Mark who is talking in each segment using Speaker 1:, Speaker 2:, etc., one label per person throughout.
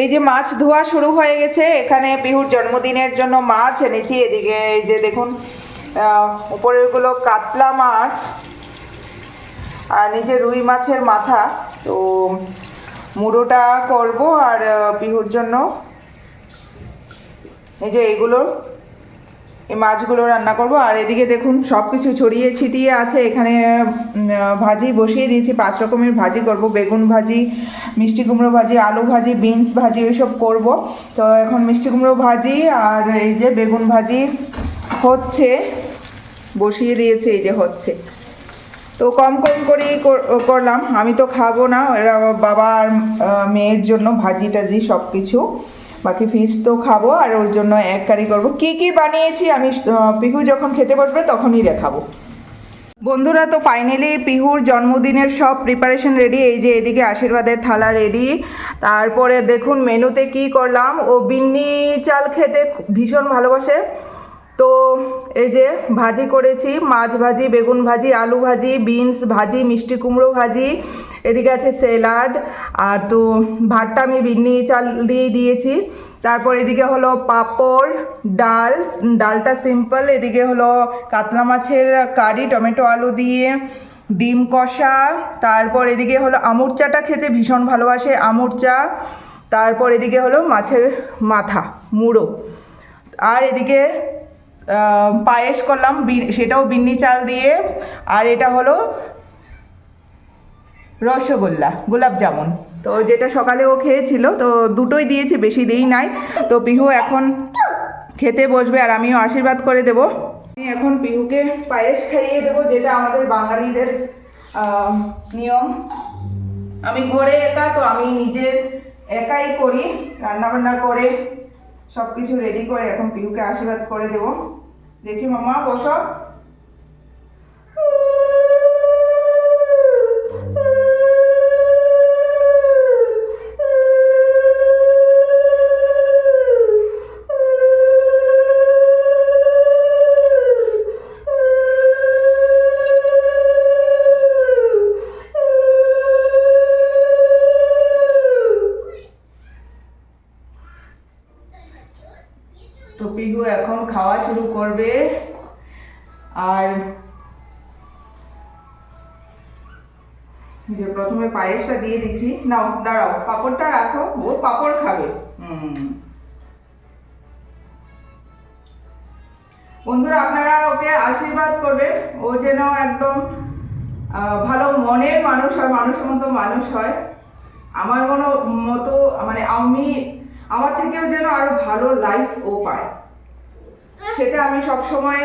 Speaker 1: এই যে মাছ ধোয়া শুরু হয়ে গেছে, এখানে পিহুর জন্মদিনের জন্য মাছ এনেছি। এদিকে এই যে দেখুন উপরেরগুলো কাতলা মাছ আর নিচে রুই মাছের মাথা। তো মুড়োটা করব আর বিহুর পিহুর জন্য। এই যে এইগুলো এই মাছগুলো রান্না করব। আর এদিকে দেখুন সব কিছু ছড়িয়ে ছিটিয়ে আছে। এখানে ভাজি বসিয়ে দিয়েছি। পাঁচ রকমের ভাজি করব। বেগুন ভাজি, মিষ্টি কুমড়ো ভাজি, আলু ভাজি, বিনস ভাজি ওইসব করব। তো এখন মিষ্টি কুমড়ো ভাজি আর এই যে বেগুন ভাজি হচ্ছে, বসিয়ে দিয়েছে, এই যে হচ্ছে। তো কম কম করেই কর- করলাম। আমি তো খাব না। এরা বাবা আর মেয়ের জন্য ভাজি টাজি সব কিছু বাকি ফিস তো খাব আর ওর জন্য এক কারি করব। কি কি বানিয়েছি আমি পিহু যখন খেতে বসবে তখনই দেখাবো। বন্ধুরা, তো ফাইনালি পিহুর জন্মদিনের সব প্রিপারেশন রেডি এই যে এদিকে আশীর্বাদের থালা রেডি তারপরে দেখুন মেনুতে কি করলাম, ও বিন্নি চাল খেতে ভীষণ ভালোবাসে। তো এই যে ভাজি করেছি, মাছ ভাজি, বেগুন ভাজি, আলু ভাজি, বিনস ভাজি, মিষ্টি কুমড়ো ভাজি, এদিকে আছে স্যালাড, আর তো ভাতটা আমি বিন্নি চাল দিয়ে দিয়েছি। তারপর এদিকে হলো পাঁপড়, ডাল, ডালটা সিম্পল, এদিকে হলো কাতলা মাছের কারি, টমেটো আলু দিয়ে, ডিম কষা, তারপর এদিকে হলো আমুর চাটা খেতে ভীষণ ভালোবাসে আমুর চা, তারপর এদিকে হলো মাছের মাথা, মুড়ো। আর এদিকে পায়েস করলাম সেটাও বিন্নি চাল দিয়ে, আর এটা হলো রসগোল্লা, গোলাপ জামুন। তো যেটা সকালে ও খেয়েছিল, তো দুটোই দিয়েছি, বেশি দিই নাই। তো পিহু এখন খেতে বসবে, আর আমিও আশীর্বাদ করে দেব। আমি এখন পিহুকে পায়েস খাইয়ে দেবো, যেটা আমাদের বাঙালিদের নিয়ম। আমি ঘরে একা, তো আমি নিজের একাই করি, রান্নাবান্না করে সব কিছু রেডি করে এখন পিহুকে আশীর্বাদ করে দেবো। দেখি মামা বসো। তো পিহু এখন খাওয়া শুরু করবে। আর যে প্রথমে পায়েসটা দিয়ে দিচ্ছি। নাও, দাঁড়াও, পাপড়টা রাখো, ও পাপড় খাবে। হুম। বন্ধুরা, আপনারা ওকে আশীর্বাদ করবেন। ও যেন একদম ভালো মনের মানুষ হয়, মানুষের মতো মানুষ হয়। আমার মনে, মতো মানে আমি আমার থেকেও যেন আরও ভালো লাইফ ও পায়। সেটা আমি সব সময়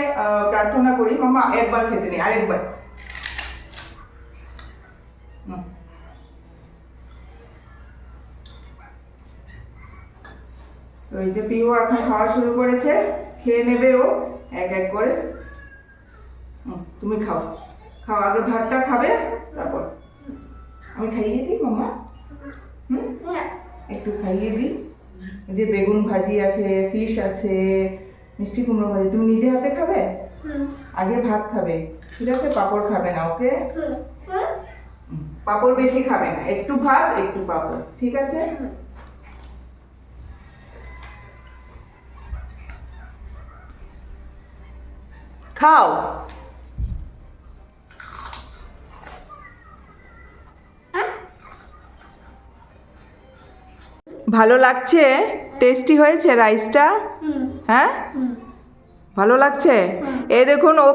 Speaker 1: প্রার্থনা করি। মামা একবার খেতে নেই আরেকবার। তো এই যে পিও এখন খাওয়া শুরু করেছে খেয়ে নেবে ও এক এক করে। তুমি খাও। খাও আগে ভাতটা খাবে তারপর। আমি খাইয়ে দিই মামা হুম? একটু খাইয়ে দিই। যে বেগুন ভাজি আছে ফিশ আছে মিষ্টি কুমড়ো ভাজি তুমি নিজে হাতে খাবে? আগে ভাত খাবে। ঠিক আছে? পাঁপড় খাবে না ওকে? পাঁপড় বেশি খাবে না। একটু ভাত একটু পাঁপড় ঠিক আছে? খাও। ভালো লাগছে? টেস্টি হয়েছে রাইসটা হ্যাঁ? ভালো লাগছে? এ দেখুন ও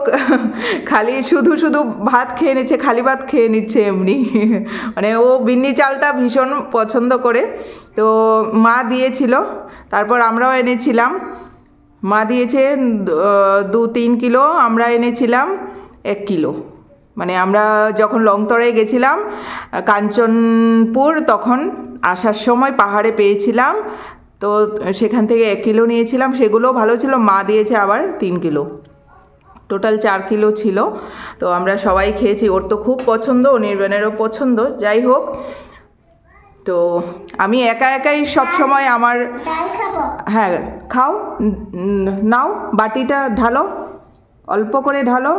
Speaker 1: খালি শুধু শুধু ভাত খেয়ে নিচ্ছে খালি ভাত খেয়ে নিচ্ছে এমনি। মানে ও বিন্নি চালটা ভীষণ পছন্দ করে। তো মা দিয়েছিল তারপর আমরাও এনেছিলাম। মা দিয়েছে দু তিন কিলো আমরা এনেছিলাম এক কিলো। মানে আমরা যখন লংতরায় গেছিলাম কাঞ্চনপুর তখন আসার সময় পাহাড়ে পেয়েছিলাম। তো সেখান থেকে এক কিলো নিয়েছিলাম সেগুলো ভালো ছিল মা দিয়েছে আবার তিন কিলো। টোটাল চার কিলো ছিল। তো আমরা সবাই খেয়েছি ওর তো খুব পছন্দ ও নির্বাণেরও পছন্দ যাই হোক। তো আমি একা একাই সব সময় আমার হ্যাঁ খাও নাও বাটিটা ঢালো অল্প করে ঢালো।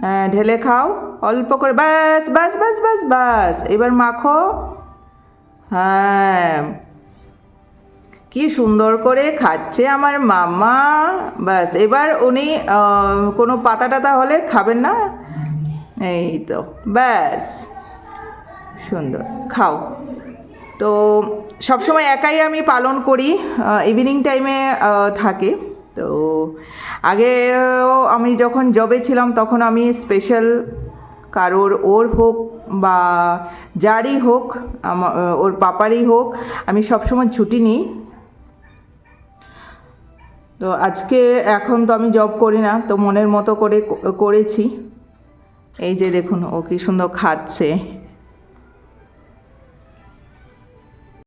Speaker 1: হ্যাঁ ঢেলে খাও, অল্প করে, ব্যাস ব্যাস ব্যাস ব্যাস ব্যাস। এবার মাখো। হ্যাঁ। কি সুন্দর করে খাচ্ছে আমার মামা। ব্যাস, এবার উনি কোনো পাতা টাতা হলে খাবেন না? এই তো, ব্যাস। সুন্দর, খাও। তো সবসময় একাই আমি পালন করি ইভিনিং টাইমে থাকে। তো আগেও আমি যখন জবে ছিলাম তখন আমি স্পেশাল কারোর ওর হোক বা যারই হোক ওর পাপারই হোক, আমি সবসময় ছুটি নিই। তো আজকে এখন তো আমি জব করি না, তো মনের মতো করে করেছি। এই যে দেখুন, ও কি সুন্দর খাচ্ছে।